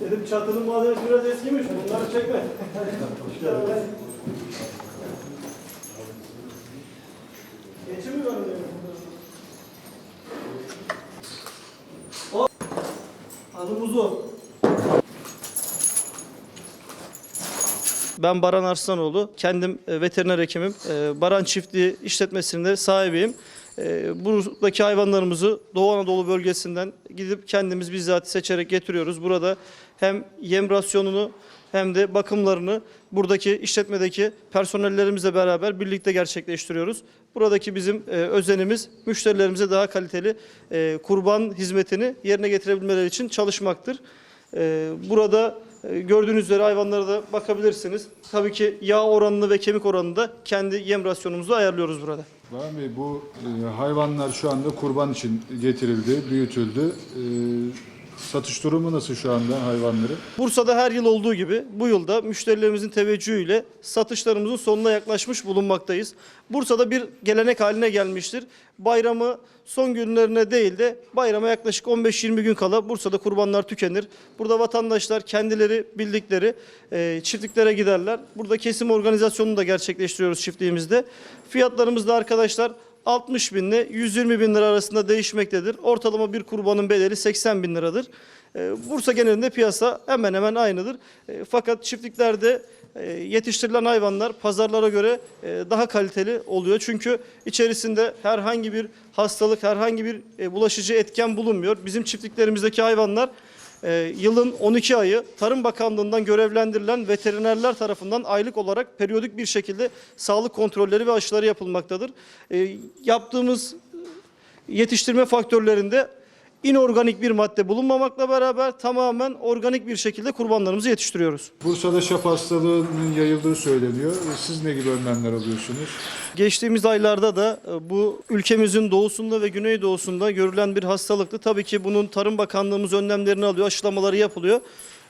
Dedim çatının malzemesi biraz eskimiş. Bunları çekme. Hoş geldin. Geçi mi var oraya? O. Adımız o. Ben Baran Arslanoğlu. Kendim e, veteriner hekimim. E, Baran Çiftliği işletmesinde sahibiyim. E, Buradaki hayvanlarımızı Doğu Anadolu bölgesinden gidip kendimiz bizzat seçerek getiriyoruz. Burada hem yem rasyonunu hem de bakımlarını buradaki işletmedeki personellerimizle beraber birlikte gerçekleştiriyoruz. Buradaki bizim e, özenimiz müşterilerimize daha kaliteli e, kurban hizmetini yerine getirebilmeleri için çalışmaktır. E, burada e, gördüğünüz üzere hayvanlara da bakabilirsiniz. Tabii ki yağ oranını ve kemik oranını da kendi yem rasyonumuzu ayarlıyoruz burada. Baran Bey bu e, hayvanlar şu anda kurban için getirildi, büyütüldü. Satış durumu nasıl şu anda hayvanları? Bursa'da her yıl olduğu gibi bu yılda müşterilerimizin teveccühüyle satışlarımızın sonuna yaklaşmış bulunmaktayız. Bursa'da bir gelenek haline gelmiştir. Bayramı son günlerine değil de bayrama yaklaşık 15-20 gün kala Bursa'da kurbanlar tükenir. Burada vatandaşlar kendileri bildikleri e, çiftliklere giderler. Burada kesim organizasyonunu da gerçekleştiriyoruz çiftliğimizde. Fiyatlarımız da arkadaşlar 60 bin ile 120 bin lira arasında değişmektedir. Ortalama bir kurbanın bedeli 80 bin liradır. Ee, Bursa genelinde piyasa hemen hemen aynıdır. Ee, Fakat çiftliklerde e, yetiştirilen hayvanlar pazarlara göre e, daha kaliteli oluyor. Çünkü içerisinde herhangi bir hastalık, herhangi bir e, bulaşıcı etken bulunmuyor. Bizim çiftliklerimizdeki hayvanlar e, yılın 12 ayı Tarım Bakanlığı'ndan görevlendirilen veterinerler tarafından aylık olarak periyodik bir şekilde sağlık kontrolleri ve aşıları yapılmaktadır. E, yaptığımız yetiştirme faktörlerinde inorganik bir madde bulunmamakla beraber tamamen organik bir şekilde kurbanlarımızı yetiştiriyoruz. Bursa'da şap hastalığının yayıldığı söyleniyor. Siz ne gibi önlemler alıyorsunuz? Geçtiğimiz aylarda da e, bu ülkemizin doğusunda ve güneydoğusunda görülen bir hastalıktı. Tabii ki bunun Tarım Bakanlığımız önlemlerini alıyor, aşılamaları yapılıyor.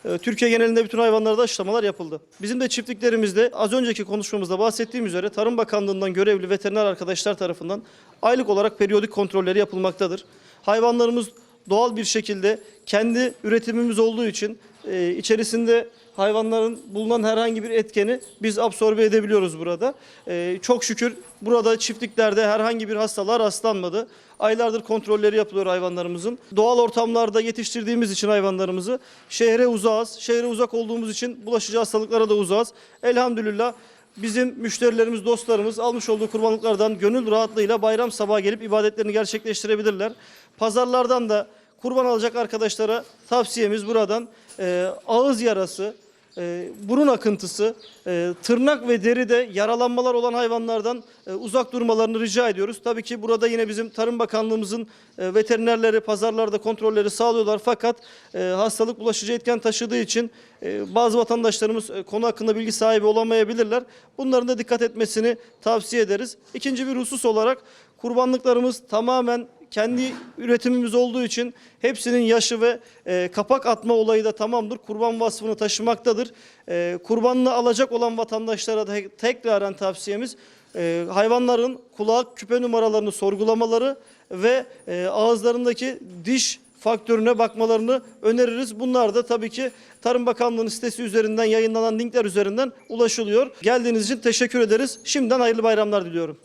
E, Türkiye genelinde bütün hayvanlarda aşılamalar yapıldı. Bizim de çiftliklerimizde az önceki konuşmamızda bahsettiğim üzere Tarım Bakanlığı'ndan görevli veteriner arkadaşlar tarafından aylık olarak periyodik kontrolleri yapılmaktadır. Hayvanlarımız doğal bir şekilde kendi üretimimiz olduğu için e, içerisinde hayvanların bulunan herhangi bir etkeni biz absorbe edebiliyoruz burada. E, çok şükür burada çiftliklerde herhangi bir hastalığa rastlanmadı. Aylardır kontrolleri yapılıyor hayvanlarımızın. Doğal ortamlarda yetiştirdiğimiz için hayvanlarımızı şehre uzağız. Şehre uzak olduğumuz için bulaşıcı hastalıklara da uzağız. Elhamdülillah bizim müşterilerimiz, dostlarımız almış olduğu kurbanlıklardan gönül rahatlığıyla bayram sabahı gelip ibadetlerini gerçekleştirebilirler. Pazarlardan da kurban alacak arkadaşlara tavsiyemiz buradan e, ağız yarası, e, burun akıntısı, e, tırnak ve deride yaralanmalar olan hayvanlardan e, uzak durmalarını rica ediyoruz. Tabii ki burada yine bizim Tarım Bakanlığımızın e, veterinerleri pazarlarda kontrolleri sağlıyorlar. Fakat e, hastalık bulaşıcı etken taşıdığı için e, bazı vatandaşlarımız e, konu hakkında bilgi sahibi olamayabilirler. Bunların da dikkat etmesini tavsiye ederiz. İkinci bir husus olarak kurbanlıklarımız tamamen kendi üretimimiz olduğu için hepsinin yaşı ve e, kapak atma olayı da tamamdır. Kurban vasfını taşımaktadır. E, kurbanını alacak olan vatandaşlara da tekraren tavsiyemiz e, hayvanların kulak küpe numaralarını sorgulamaları ve e, ağızlarındaki diş faktörüne bakmalarını öneririz. Bunlar da tabii ki Tarım Bakanlığı'nın sitesi üzerinden yayınlanan linkler üzerinden ulaşılıyor. Geldiğiniz için teşekkür ederiz. Şimdiden hayırlı bayramlar diliyorum.